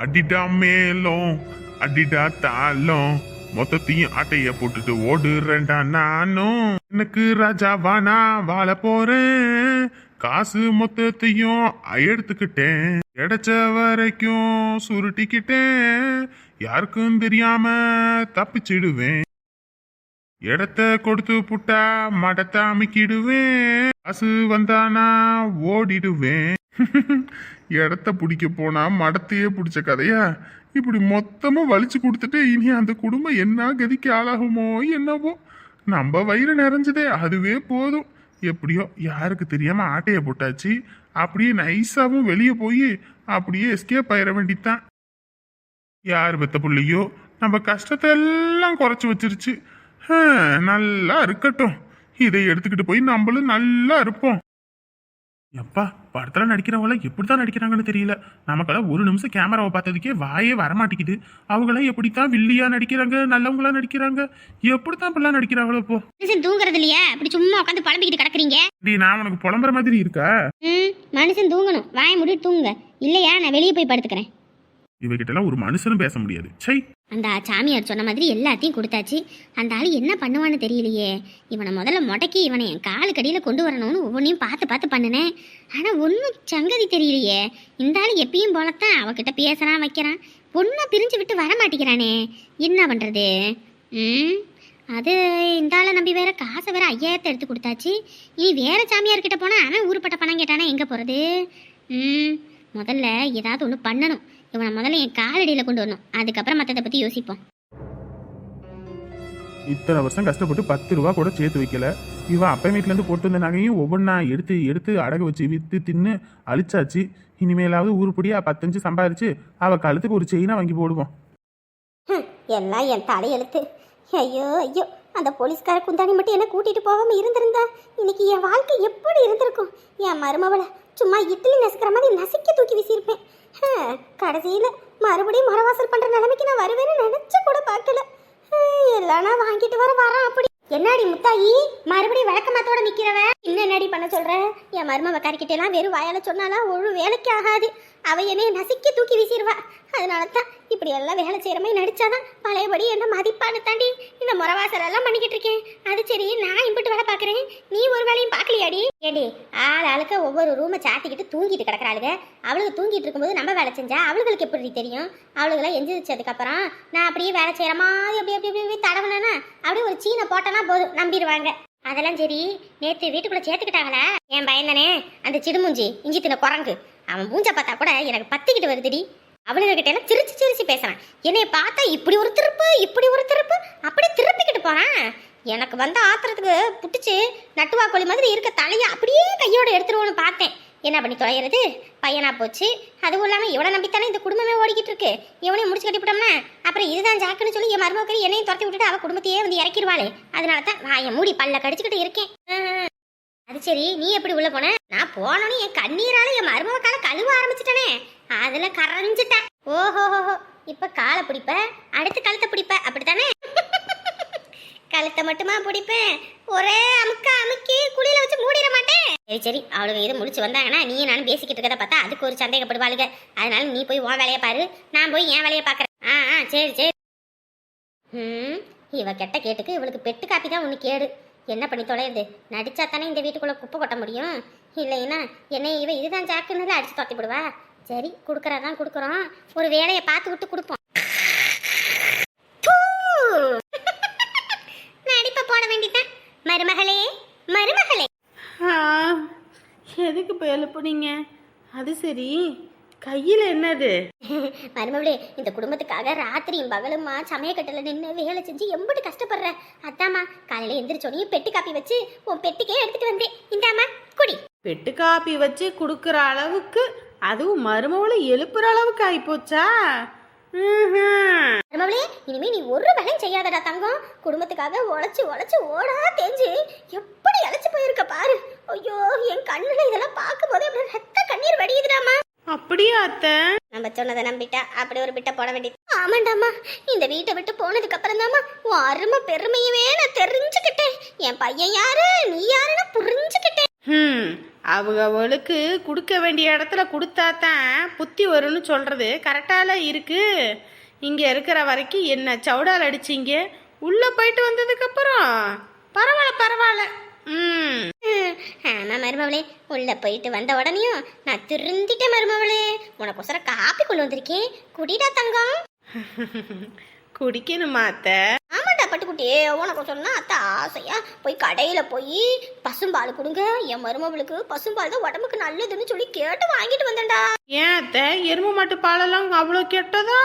அடிடா மேலும் அடிடா தாளம். மொத்தத்தையும் ஆட்டைய போட்டுட்டு ஓடுறேன்டா நானும். எனக்கு ராஜாவா நான் வாழ போறேன். காசு மொத்தத்தையும் எடுத்துக்கிட்டேன். கிடைச்ச வரைக்கும் சுருட்டிக்கிட்டேன். யாருக்கும் தெரியாம தப்பிச்சிடுவேன். இடத்த கொடுத்து புட்டா மடத்தை அமைக்கிடுவேன். காசு வந்தானா ஓடிடுவேன். இடத்த பிடிக்க போனா மடத்தையே பிடிச்ச கதையா? இப்படி மொத்தமா வலிச்சு கொடுத்துட்டு இனி அந்த குடும்பம் என்ன கதிக்கு ஆளாகுமோ என்னவோ? நம்ம வயிறு நிறைஞ்சதே அதுவே போதும். எப்படியோ யாருக்கு தெரியாம ஆட்டைய போட்டாச்சு. அப்படியே நைஸாவும் வெளியே போய் அப்படியே எஸ்கேப் ஆயிட வேண்டித்தான். யார் பெத்த புள்ளையோ நம்ம கஷ்டத்தை எல்லாம் குறைச்சி வச்சிருச்சு. நல்லா இருக்கட்டும். இதை எடுத்துக்கிட்டு போய் நம்மளும் நல்லா இருப்போம். எப்பா படத்துல நடிக்கிறவங்கள எப்படித்தான் நடிக்கிறாங்கன்னு தெரியல. நமக்கெல்லாம் ஒரு நிமிஷம் கேமராவை பார்த்ததுக்கே வாயே வரமாட்டேங்குது. அவங்கள எப்படித்தான் வில்லியா நடிக்கிறாங்க நல்லவங்களா நடிக்கிறாங்க எப்படித்தான் இப்படிலாம் நடிக்கிறாங்களோ இப்போ மனுஷன் தூங்குறது இல்லையா? அப்படி சும்மா உட்காந்து புலம்பிக்கிட்டு கிடக்குறீங்க? டி நான் உனக்கு புலம்புற மாதிரி இருக்கா? ம் மனுஷன் தூங்கணும். வாயை மூடிட்டு தூங்குங்க. இல்லையா? நான் வெளியே போய் படுத்துக்கிறேன். இவகிட்ட எல்லாம் ஒரு மனுஷனும் பேச முடியாது. சை அந்த சாமியார் சொன்ன மாதிரி எல்லாத்தையும் கொடுத்தாச்சு. அந்த ஆள் என்ன பண்ணுவான்னு தெரியலையே. இவனை முதல்ல முடக்கி இவனை என் காலு கடியில் கொண்டு வரணும்னு ஒவ்வொன்றையும் பார்த்து பார்த்து பண்ணினேன். ஆனால் ஒன்றும் சங்கதி தெரியலையே. இந்த ஆள் எப்பயும் போலத்தான் அவகிட்ட பேசுகிறான் வைக்கிறான் பொண்ணை பிரிஞ்சு விட்டு வர மாட்டேங்கிறானே. என்ன பண்ணுறது ம்? அது இந்த ஆளை நம்பி வேற காசை வேற ஐயாயிரத்தை எடுத்து கொடுத்தாச்சு. இனி வேற சாமியார்கிட்ட போனால் அவன் ஊருப்பட்ட பணம் கேட்டானா எங்கே போகிறது ம்? முதல்ல ஏதாவது ஒன்று பண்ணணும். இவனை முதல்ல என் காலடியில் கொண்டு வரணும். அதுக்கப்புறம் மற்றதை பற்றி யோசிப்போம். இத்தனை வருஷம் கஷ்டப்பட்டு பத்து ரூபா கூட சேர்த்து வைக்கல. இவன் அப்பன் வீட்ல இருந்து போட்டு வந்த நகையும் ஒவ்வொன்றா எடுத்து எடுத்து அடகு வச்சு வித்து தின்னு அழிச்சாச்சு. இனிமேலாவது உருப்படியா பத்தஞ்சு சம்பாரிச்சு அவ கழுத்துக்கு ஒரு செயினா வாங்கி போடுவோம். எல்லாம் என் தலையெழுத்து. ஐயோ ஐயோ அந்த போலீஸ்கார குந்தாணி மட்டும் என்ன கூட்டிட்டு போகாம இருந்திருந்தா? இன்னைக்கு என் வாழ்க்கை எப்படி இருந்திருக்கும்? என் மருமவளை சும்மா இட்லி நசுக்கிற மாதிரி நசுக்கி தூக்கி வீசியிருப்பேன். கடைசியில் மறுபடியும் மரவாசல் பண்ணுற நிலைமைக்கு நான் வருவேன்னு நினச்ச கூட பார்க்கல. ஹம், எல்லாம் வாங்கிட்டு வர வரேன் அப்படி. என்னடி முத்தாயி? மறுபடியும் விளக்கமாத்தோட நிக்கிறவ? என்ன என்னடி பண்ண சொல்ற? என் மருமவ கறிக்கிட்டேலாம் வெறும் வாயால சொன்னாலாம் ஒரு வேலைக்கு ஆகாது. அவ என்னைய நசுக்கி தூக்கி வீசிடுவா அதனால தான் இப்படி எல்லாம் வேலை செய்கிற மாதிரி நடிச்சாதான் பழையபடி என்ன மதிப்பானு தாண்டி இந்த முறவாசலெல்லாம் பண்ணிக்கிட்டு இருக்கேன். அது சரி நான் இம்பிட்டு வேலை பார்க்குறேன். நீ ஒரு வேலையும் பார்க்கலையாடி? ஏடி ஆள் ஆளுக்கு ஒவ்வொரு ரூமை சாத்திக்கிட்டு தூங்கிட்டு கிடக்குறாளுங்க அவளுக்கு தூங்கிட்டு இருக்கும்போது நம்ம வேலை செஞ்சா அவளுகளுக்கு எப்படி தெரியும்? அவளுக்கெல்லாம் எந்திரிச்சதுக்கு நான் அப்படியே வேலை செய்கிற மாதிரி அப்படி அப்படி அப்படி தடவுனேன்னா அப்படியே ஒரு சீனை போட்டனா போதும் நம்பிடுவாங்க. அதெல்லாம் சரி நேற்று வீட்டுக்குள்ளே சேர்த்துக்கிட்டாங்களா? என் பையன்தானே அந்த சிடுமூஞ்சி இஞ்சி தின குரங்கு. அவன் மூஞ்ச பார்த்தா கூட எனக்கு பத்திக்கிட்டு வருதுடி. அவனுகிட்ட எல்லாம் சிரிச்சு சிரிச்சு பேசுறான். என்னைய பார்த்தா இப்படி ஒரு திருப்பு இப்படி ஒரு திருப்பு அப்படியே திருப்பிக்கிட்டு போறான். எனக்கு வந்த ஆத்திரத்துக்கு புட்டுச்சு நட்டுவா கோழி மாதிரி இருக்க தலையை அப்படியே கையோட எடுத்துருவோன்னு பார்த்தேன். என்ன பண்ணி தொலைகிறது? பையனா போச்சு. அதுவும் இல்லாமல் இவனை நம்பித்தானே இந்த குடும்பமே ஓடிக்கிட்டு இருக்கு. இவனையும் முடிச்சு கட்டிவிட்டோம்னா அப்புறம் இதுதான் ஜாக்குன்னு சொல்லி என் மருமக்கள் என்னையும் துரத்தி விட்டுட்டு அவ குடும்பத்தையே வந்து இறக்கிடுவாளே அதனால தான் நான் மூடி பல்ல கடிச்சுக்கிட்டு இருக்கேன். அது சரி நீ எப்படி உள்ள போன? நான் போனோன்னு என் கண்ணீரால என் மருமக்கால கழுவ ஆரம்பிச்சிட்டனே. அதுல கரைஞ்சிட்டேன். ஓஹோஹோஹோ. இப்ப காலை பிடிப்ப? அடுத்து கழுத்தை பிடிப்ப? அப்படித்தானே? கழுத்தை மட்டுமா பிடிப்பேன்? ஒரே அமுக்கா அமுக்கி குழியில வச்சு மூடிட மாட்டேன். சரி சரி. அவளுங்க இது முடிச்சு வந்தாங்கன்னா நீ நானும் பேசிக்கிட்டு இருக்கத பார்த்தா அதுக்கு ஒரு சந்தேகப்படுவாளுங்க. அதனால நீ போய் உன் வேலையை பாரு. நான் போய் என் வேலையை பார்க்கறேன். ஆ ஆ சரி சரி. ம் இவ கெட்ட கேட்டுக்கு இவளுக்கு பெட்டு காப்பி தான் ஒன்று கேடு. என்ன பண்ணி தொலையுது நடிச்சா தானே இந்த வீட்டுக்குள்ள குப்பை கொட்ட முடியும். இல்லைன்னா என்னை இவ இதுதான் ஜாக்குன்னு அடிச்சு தொத்தி விடுவா சரி கொடுக்குறதான் கொடுக்குறோம். ஒரு வேலையை பார்த்து விட்டு கொடுப்போம். மருமகளே மருமகளே. ஆ, எதுக்கு இப்போ எழுப்புனீங்க? அது சரி கையில் என்னது? மருமகளே இந்த குடும்பத்துக்காக ராத்திரியும் பகலுமா சமயக்கட்டில் நின்று வேலை செஞ்சு எம்பிட்டு கஷ்டப்படுற? அதாம்மா காலையில எந்திரிச்சோடனே பெட்டி காப்பி வச்சு உன் பெட்டிக்கே எடுத்துட்டு வந்தேன். இந்தாம்மா குடி. பெட்டு காப்பி வச்சு கொடுக்குற அளவுக்கு அதுவும் மருமவளை எழுப்புற அளவுக்கு ஆயிப்போச்சா? ம்ஹும். மருமகளே இனிமே நீ ஒரு வேலையும் செய்யாதடா தங்கம். குடும்பத்துக்காக உழைச்சு உழைச்சு ஓடா தேஞ்சு. எப்படி அழைச்சு போயிருக்க பாரு. ஐயோ என் கண்ணுல இதெல்லாம் பார்க்கும்போது அப்படியே ரத்த கண்ணீர் வடியுதுடாமா. அப்படியா அத்தை? நம்ம சொன்னதை நம்பிட்டா அப்படி ஒரு பிட்ட போட வேண்டியது. ஆமாண்டாமா இந்த வீட்டை விட்டு போனதுக்கு அப்புறம் தாமா உன் அருமை பெருமையவே நான் தெரிஞ்சுக்கிட்டேன். என் பையன் யாரு நீ யாருன்னு புரிஞ்சுக்கிட்டேன். அவங்களுக்கு கொடுக்க வேண்டிய இடத்துல கொடுத்தா தான் புத்தி வரும்னு சொல்கிறது கரெக்டால இருக்கு. இங்கே இருக்கிற வரைக்கும் என்ன சவுடால் அடிச்சிங்க? உள்ளே போயிட்டு வந்ததுக்கப்புறம் பரவாயில்ல பரவாயில்ல. ம். ஆமா மருமவளே. உள்ள போயிட்டு வந்த உடனேயும் நான் திருந்திட்டேன் மருமவளே. உனக்கொசரம் காப்பி கொண்டு வந்திருக்கேன். குடிடா தங்கம். குடிக்கணுமா அத்தை? ஆமாண்டா பட்டுக்குட்டியே உனக்கு சொன்னா அத்தை ஆசையா? போய் கடையில போய் பசும்பால் கொடுங்க. என் மருமவளுக்கு பசும்பால் தான் உடம்புக்கு நல்லதுன்னு சொல்லி கேட்டு வாங்கிட்டு வந்தேன்டா. ஏன் அத்தை? எருமை மாட்டு பாலெல்லாம் அவ்வளோ கெட்டதா?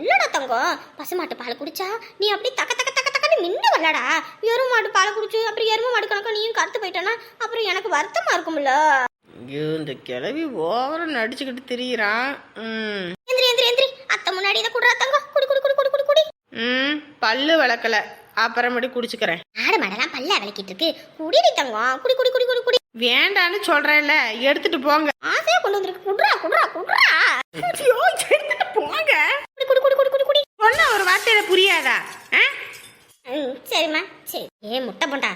இல்லடா தங்கம். பசுமாட்டு பால் குடிச்சா நீ அப்படி தக்க தக்க தக்க தக்கன்னு நின்று வரலடா. எருமை மாட்டு பால் குடிச்சு அப்புறம் எருமை மாடு கணக்கா நீயும் கருத்து போயிட்டனா அப்புறம் எனக்கு வருத்தமா இருக்கும்ல. இந்த கிளவி ஓவரம் நடிச்சுக்கிட்டு திரியிறான் எந்திரி எந்திரி எந்திரி. அத்தை முன்னாடி இதை குடுறா தங்கம். குடி குடி குடி குடி குடி குடி. ம் பல்லு விளக்கல அப்புறமேட்டு குடிச்சுக்கிறேன். ஆடு மாடெல்லாம் பல்ல விளக்கிட்டு இருக்கு. குடிடி தங்கம். குடி குடி குடி குடி குடி. வேண்டான்னு சொல்றேன்ல. எடுத்துட்டு போங்க. ஆசையா கொண்டு வந்திருக்கு. குடுறா குடுறா குடுறா. ஐயோ, எடுத்துட்டு போங்க. குடி குடி குடி குடி குடி குடி. சொன்ன ஒரு வார்த்தையில புரியாதா? ம், சரிம்மா. சரி. ஏ முட்டை போண்டா.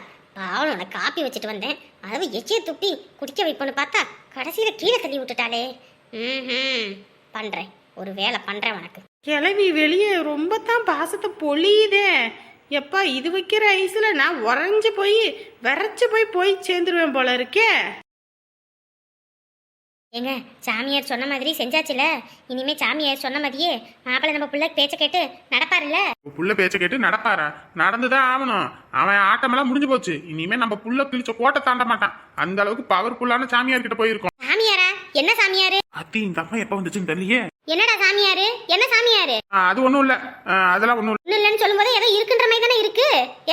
உனக்கு காப்பி வச்சுட்டு வந்தேன். அளவு எச்சிய துப்பி குடிக்க வைப்போன்னு பார்த்தா கடைசியில் கீழே தள்ளி விட்டுட்டாளே. ம் பண்ணுறேன் ஒரு வேலை பண்ணுறேன் உனக்கு. கிளவி வெளியே ரொம்ப தான் பாசத்தை பொழியுதே. எப்பா இது வைக்கிற ஐஸ்ல நான் உறைஞ்சு போய் விரைச்சு போய் போய் சேர்ந்துருவேன் போல இருக்கே. ஏங்க சாமியார் சொன்ன மாதிரி செஞ்சாச்சுல. இனிமே சாமியார் சொன்ன மாதிரியே மாப்பிள்ளை நம்ம பிள்ளை பேச்ச கேட்டு நடப்பாருல்ல? புள்ள பேச்ச கேட்டு நடப்பாரா? நடந்துதான் ஆகணும். அவன் ஆட்டமெல்லாம் முடிஞ்சு போச்சு. இனிமே நம்ம புள்ள கிழிச்ச கோட்டை தாண்ட மாட்டான். அந்த அளவுக்கு பவர்ஃபுல்லான சாமியார் கிட்ட போயிருக்கோம். சாமியாரா? என்ன சாமியாரு? அத்தி இந்த அம்மா எப்ப வந்துச்சுன்னு தெரியலையே. என்னடா சாமியாரு? என்ன சாமியாரு? ஆ, அது ஒண்ணும் இல்ல. ஆ, அதெல்லாம் ஒண்ணும் இல்ல. ஒண்ணும் இல்லைன்னு சொல்லும்போது ஏதோ இருக்குன்ற மாதிரி தானே இருக்கு?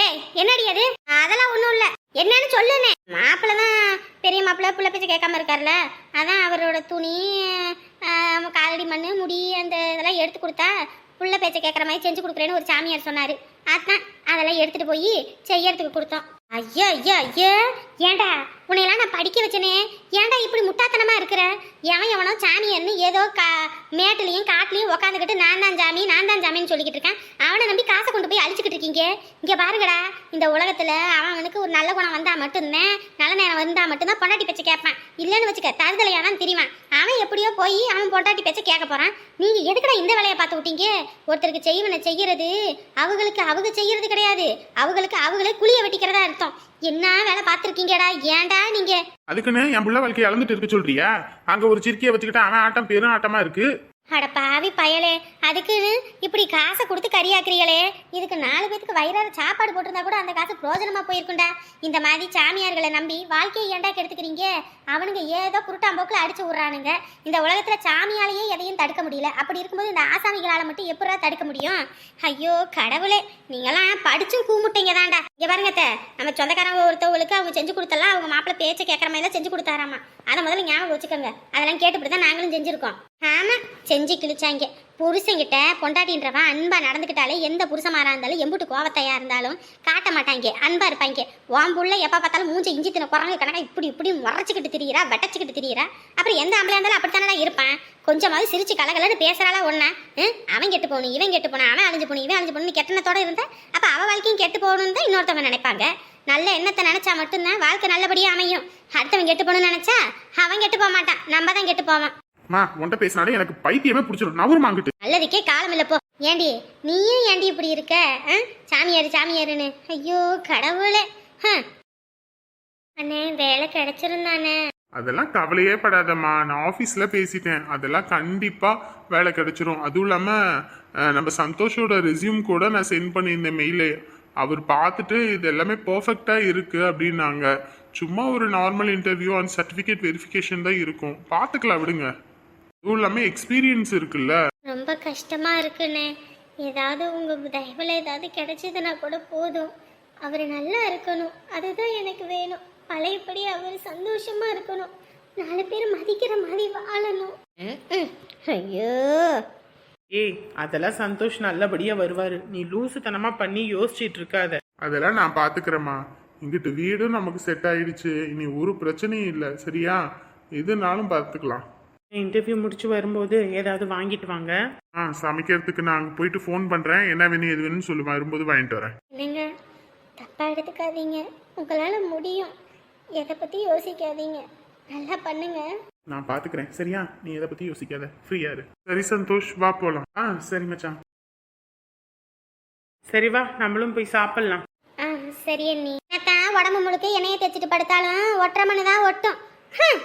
ஏய் என்னடி அது? அதெல்லாம் ஒண்ணும் இல்ல. என்னன்னு சொல்லுனே. மாப்பிள்ள தான் பெரிய மாப்பிள்ள புள்ள பேச்ச கேட்காம இருக்கார்ல. அதான் அவரோட துணி காலடி மண்ணு முடி அந்த இதெல்லாம் எடுத்து கொடுத்தா புள்ள பேச்ச கேட்குற மாதிரி செஞ்சு கொடுக்குறேன்னு ஒரு சாமியார் சொன்னாரு. அதான் அதெல்லாம் எடுத்துட்டு போய் செய்யறதுக்கு கொடுத்தோம். ஐயா ஐயா ஐயா. ஏன்டா உன்னையெல்லாம் நான் படிக்க வச்சனே. ஏன்டா இப்படி முட்டாத்தனமா இருக்கிற? எவன் எவனோ சாமியன்னு ஏதோ கா மேட்டுலையும் காட்டுலையும் உக்காந்துக்கிட்டு நான் தான் சாமி நான் தான் சாமின்னு சொல்லிக்கிட்டு இருக்கேன். அவனை நம்பி காசை கொண்டு போய் அழிச்சுக்கிட்டு இருக்கீங்க. இங்கே பாருங்கடா இந்த உலகத்தில் அவன் அவனுக்கு ஒரு நல்ல குணம் வந்தால் மட்டும்தான் நல்ல நேரம் வந்தால் மட்டும்தான் பொண்டாட்டி பேச்சை கேட்பான். இல்லைன்னு வச்சுக்க தருதலையானான்னு தெரியுமா அவன் எப்படியோ போய் அவன் பொண்டாட்டி பேச்சை கேட்க போகிறான் நீங்கள் எதுக்குடா இந்த வேலையை பார்த்து விட்டீங்க? ஒருத்தருக்கு செய்வனை செய்கிறது அவங்களுக்கு அவங்க செய்கிறது கிடையாது. அவங்களுக்கு அவங்களே குழியை வெட்டிக்கிறதா அர்த்தம். என்ன வேலை பார்த்துருக்கீங்கடா? ஏன்டா நீங்க? அதுக்குன்னு என் பிள்ளை வாழ்க்கையை இழந்துட்டு இருக்க சொல்றியா? அங்க ஒரு சிரிக்கிய வச்சுக்கிட்டு அவன் ஆட்டம் பெரும் ஆட்டமா இருக்கு. அட பாவி பயலே அதுக்குன்னு இப்படி காசை கொடுத்து கறியாக்குறீங்களே? இதுக்கு நாலு பேத்துக்கு வயிறார சாப்பாடு போட்டிருந்தா கூட அந்த காசு பிரோஜனமாக போயிருக்கும்டா. இந்த மாதிரி சாமியார்களை நம்பி வாழ்க்கையை ஏன்டா கெடுத்துக்கிறீங்க? அவனுங்க ஏதோ குருட்டாம்போக்கில் அடிச்சு விட்றானுங்க இந்த உலகத்தில் சாமியாலேயே எதையும் தடுக்க முடியல. அப்படி இருக்கும்போது இந்த ஆசாமிகளால் மட்டும் எப்படா தடுக்க முடியும்? ஐயோ கடவுளே நீங்களாம் படிச்சும் கூமுட்டீங்க தான்டா. இங்கே பாருங்கத்த நம்ம சொந்தக்காரங்க ஒருத்தவங்களுக்கு அவங்க செஞ்சு கொடுத்தலாம் அவங்க மாப்பிள்ளை பேச்சை கேட்குற மாதிரி தான் செஞ்சு கொடுத்தாராமா. அதை முதல்ல ஞாபகம் வச்சுக்கோங்க. அதெல்லாம் கேட்டுப்பட்டு தான் நாங்களும் செஞ்சுருக்கோம். ஆமாம் செஞ்சு கிழிச்சாங்க. புருஷங்கிட்ட பொண்டாட்டின்றவன் அன்பாக நடந்துக்கிட்டாலே எந்த புருஷமாராக இருந்தாலும் எம்புட்டு கோவத்தையா இருந்தாலும் காட்ட மாட்டாங்க. அன்பாக இருப்பாங்க. உன் புள்ள எப்போ பார்த்தாலும் மூஞ்ச இஞ்சி தின குரங்கு கணக்காக இப்படி இப்படி முறைச்சிக்கிட்டு திரியிறா வெட்டச்சிக்கிட்டு திரியிறா. அப்புறம் எந்த ஆம்பளையா இருந்தாலும் அப்படித்தானடா இருப்பான். கொஞ்சமாவது சிரிச்சு கலகலன்னு பேசுகிறாளா ஒன்றா அவன் கெட்டு போகணும் இவன் கெட்டு போனா அவன் அழிஞ்சு போகணும் இவன் அழிஞ்சு போகணும்னு கெட்டனத்தோட இருந்தா அப்போ அவள் வாழ்க்கையும் கெட்டு போகணும்னு தான் இன்னொருத்தவங்க நினைப்பாங்க. நல்ல எண்ணத்தை நினச்சா மட்டும்தான் வாழ்க்கை நல்லபடியாக அமையும். அடுத்தவன் கெட்டு போகணும்னு நினச்சா அவன் கெட்டு போக மாட்டான். நம்ம தான் கெட்டு போவான் மா உன்கிட்ட பேசினாலே எனக்கு பைத்தியமே பிடிச்சிடும் நவருமாங்கிட்டு நல்லதுக்கே காலம் இல்ல போ. ஏண்டி நீயும் ஏண்டி இப்படி இருக்க? சாமியாரு சாமியாருன்னு. ஐயோ கடவுளே. அண்ணே வேலை கிடைச்சிருந்தானே. அதெல்லாம் கவலையே படாதம்மா. நான் ஆஃபீஸில் பேசிட்டேன். அதெல்லாம் கண்டிப்பாக வேலை கிடைச்சிரும். அதுவும் இல்லாமல் நம்ம சந்தோஷோட ரெஸ்யூம் கூட நான் சென்ட் பண்ணியிருந்தேன் மெயிலு அவர் பார்த்துட்டு இது எல்லாமே பர்ஃபெக்டாக இருக்குது அப்படின்னாங்க. சும்மா ஒரு normal interview and certificate verification தான் இருக்கும். பார்த்துக்கலாம் விடுங்க. அதுவும் இல்லாமல் எக்ஸ்பீரியன்ஸ் இருக்குல்ல? ரொம்ப கஷ்டமா இருக்குண்ணே. ஏதாவது உங்க தயவுல ஏதாவது கிடைச்சதுன்னா கூட போதும். அவர் நல்லா இருக்கணும். அதுதான் எனக்கு வேணும். பழையபடி அவர் சந்தோஷமா இருக்கணும். நாலு பேர் மதிக்கிற மாதிரி வாழணும். ஐயோ. ஏய் அதெல்லாம் சந்தோஷ் நல்லபடியா வருவாரு. நீ லூசுத்தனமா பண்ணி யோசிச்சிட்டு இருக்காத அதெல்லாம் நான் பார்த்துக்கிறேம்மா இங்கிட்டு வீடும் நமக்கு செட் ஆயிடுச்சு. இனி ஒரு பிரச்சனையும் இல்லை. சரியா? எதுனாலும் பார்த்துக்கலாம் இன்டர்வியூ முடிச்சு வரும்போது ஏதாவது வாங்கிட்டு வாங்க. ஆ சமைக்கிறதுக்கு நான் அங்கே போயிட்டு ஃபோன் பண்ணுறேன் என்ன வேணும் எது வேணும்னு சொல்லு வரும்போது வாங்கிட்டு வரேன். என்னங்க தப்பா எடுத்துக்காதீங்க. உங்களால முடியும். எதை பத்தி யோசிக்காதீங்க. நல்லா பண்ணுங்க. நான் பாத்துக்கிறேன். சரியா? நீ எதை பத்தி யோசிக்காத. ஃப்ரீயா இரு. சரி சந்தோஷ் வா போலாம். ஆ சரி மச்சான். சரி வா. நம்மளும் போய் சாப்பிடலாம். ஆ சரி அண்ணி. தான் உடம்பு முழுக்க எண்ணெயை தேய்ச்சிட்டு படுத்தாலும் ஒற்றை மணி தான் ஒட்டும். ஹம்.